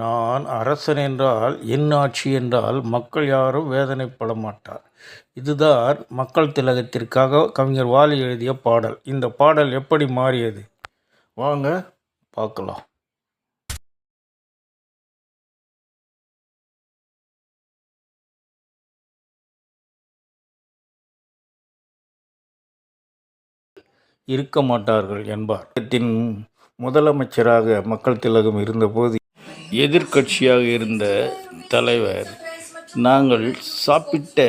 நான் அரசன் என்றால் என் ஆட்சி என்றால் மக்கள் யாரும் வேதனைப்பட மாட்டார். இதுதான் மக்கள் திலகத்திற்காக கவிஞர் வாலி எழுதிய பாடல். இந்த பாடல் எப்படி மாறியது? வாங்க பார்க்கலாம். இருக்க மாட்டார்கள் என்பார். முதலமைச்சராக மக்கள் திலகம் இருந்தபோது எதிர்க்கட்சியாக இருந்த தலைவர் நாங்கள் சாப்பிட்ட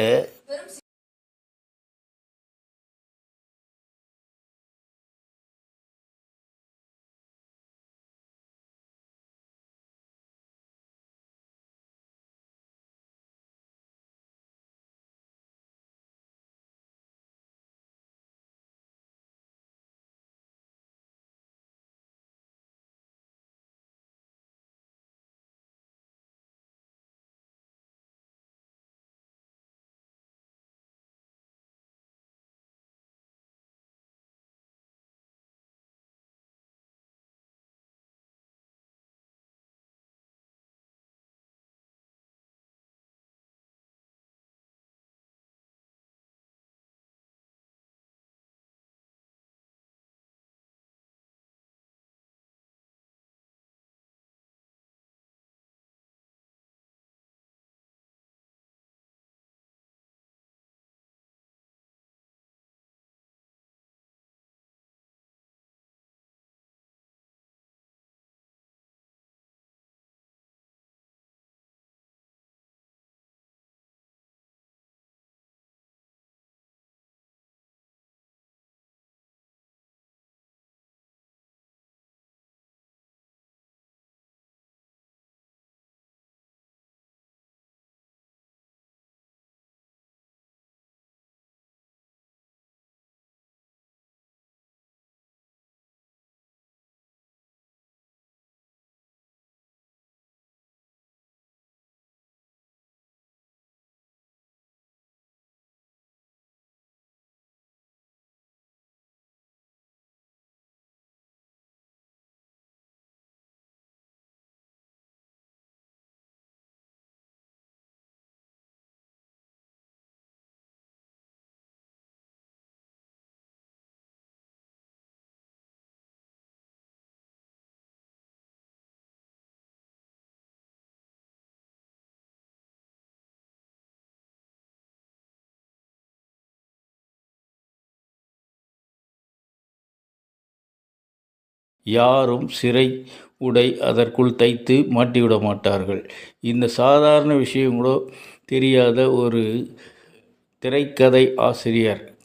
யாரும் சிறை உடை அதற்குள் தைத்து மாட்டிவிட மாட்டார்கள். இந்த சாதாரண விஷயம் கூட தெரியாத ஒரு திரைக்கதை ஆசிரியர்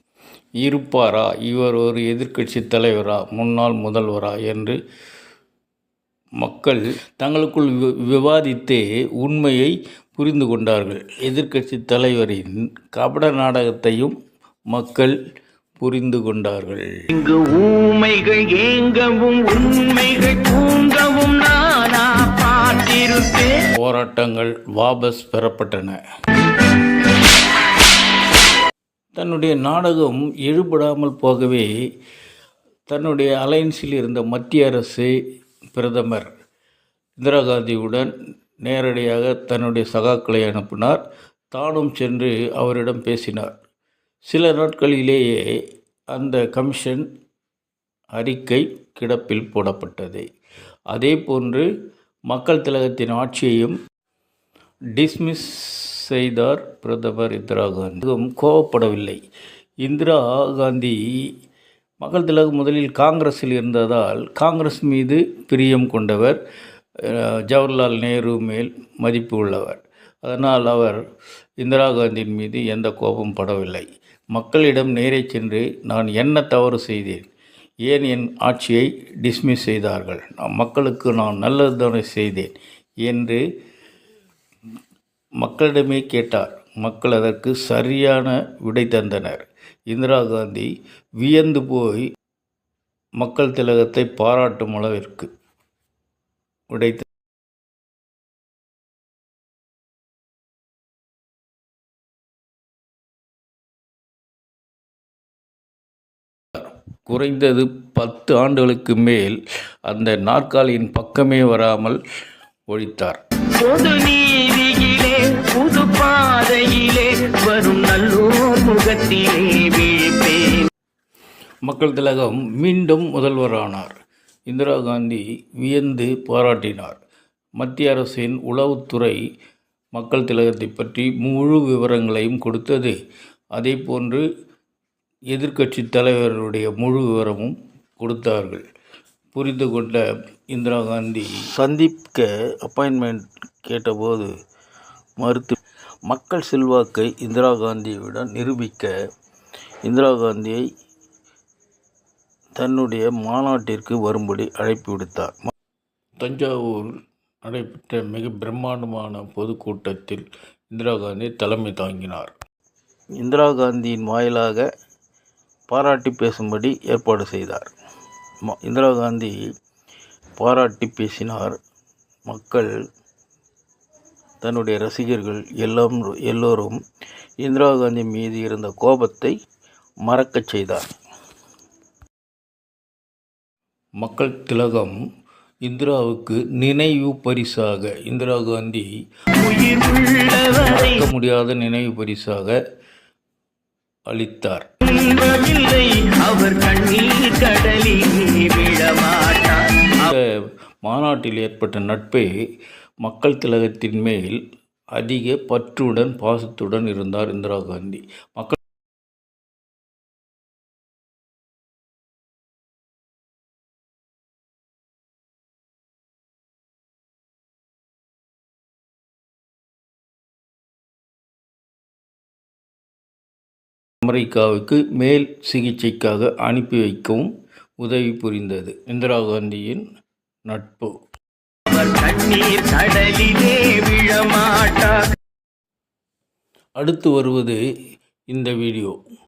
இருப்பாரா? இவர் ஒரு எதிர்க்கட்சி தலைவரா? முன்னாள் முதல்வரா? என்று மக்கள் தங்களுக்குள் வி- விவாதித்தே உண்மையை புரிந்து கொண்டார்கள். எதிர்க்கட்சி தலைவரின் கபட நாடகத்தையும் மக்கள் புரிந்து கொண்டார்கள். இங்கு ஊமைகள் ஏங்கவும் உண்மைகள் தூங்கவும் நானா பார்த்திருப்பேன் போராட்டங்கள் வாபஸ் பெறப்பட்டன. தன்னுடைய நாடகம் எழுபடாமல் போகவே தன்னுடைய அலைன்ஸில் இருந்த மத்திய அரசு பிரதமர் இந்திரா காந்தியுடன் நேரடியாக தன்னுடைய சகாக்களை அனுப்பினார். தானும் சென்று அவரிடம் பேசினார். சில நாட்களிலேயே அந்த கமிஷன் அறிக்கை கிடப்பில் போடப்பட்டது. அதே போன்று மக்கள் திலகத்தின் ஆட்சியையும் டிஸ்மிஸ் செய்தார் பிரதமர் இந்திரா காந்தி. மிகவும் கோவப்படவில்லை. இந்திரா காந்தி மக்கள் திலகம் முதலில் காங்கிரஸில் இருந்ததால் காங்கிரஸ் மீது பிரியம் கொண்டவர் ஜவஹர்லால் நேரு மேல் மதிப்பு உள்ளவர். அதனால் அவர் இந்திரா காந்தியின் மீது எந்த கோபம் படவில்லை. மக்களிடம் நேரே சென்று நான் என்ன தவறு செய்தேன்? ஏன் என் ஆட்சியை டிஸ்மிஸ் செய்தார்கள்? நான் மக்களுக்கு நான் நல்லதுதானே செய்தேன்? என்று மக்களிடமே கேட்டார். மக்கள் அதற்கு சரியான விடை தந்தனர். இந்திரா காந்தி வியந்து போய் மக்கள் திலகத்தை பாராட்டும் அளவிற்கு விடை குறைந்தது பத்து ஆண்டுகளுக்கு மேல் அந்த நாற்காலியின் பக்கமே வராமல் ஒழித்தார். பொது நீதியிலே புது பாதையிலே வரும் நல்லோர் முகத்திலே விழிப்பேன். மக்கள் திலகம் மீண்டும் முதல்வரானார். இந்திரா காந்தி வியந்து பாராட்டினார். மத்திய அரசின் உளவுத்துறை மக்கள் திலகத்தை பற்றி முழு விவரங்களையும் கொடுத்தது. அதே போன்று எதிர்க்கட்சி தலைவருடைய முழு விவரமும் கொடுத்தார்கள். புரிந்து கொண்ட இந்திரா காந்தி சந்திக்க அப்பாயின்மெண்ட் கேட்டபோது மறுத்து மக்கள் செல்வாக்கை இந்திரா காந்தியுடன் நிரூபிக்க இந்திரா காந்தியை தன்னுடைய மாநாட்டிற்கு வரும்படி அழைப்பு விடுத்தார். தஞ்சாவூர் நடைபெற்ற மிக பிரம்மாண்டமான பொதுக்கூட்டத்தில் இந்திரா காந்தி தலைமை தாங்கினார். இந்திரா காந்தியின் வாயிலாக பாராட்டி பேசும்படி ஏற்பாடு செய்தார். இந்திரா காந்தி பாராட்டி பேசினார். மக்கள் தன்னுடைய ரசிகர்கள் எல்லாம் எல்லோரும் இந்திரா காந்தி மீது இருந்த கோபத்தை மறக்கச் செய்தார். மக்கள் திலகம் இந்திராவுக்கு நினைவு பரிசாக இந்திரா காந்தி முடியாத நினைவு பரிசாக அளித்தார். அவர் மாநாட்டில் ஏற்பட்ட நட்பே மக்கள் திலகத்தின் மேல் அதிக பற்றுடன் பாசத்துடன் இருந்தார் இந்திரா காந்தி. மக்கள் அமெரிக்காவுக்கு மேல் சிகிச்சைக்காக அனுப்பி வைக்கவும் உதவி புரிந்தது. இந்திரா காந்தியின் நட்பு. அடுத்து வருவது இந்த வீடியோ.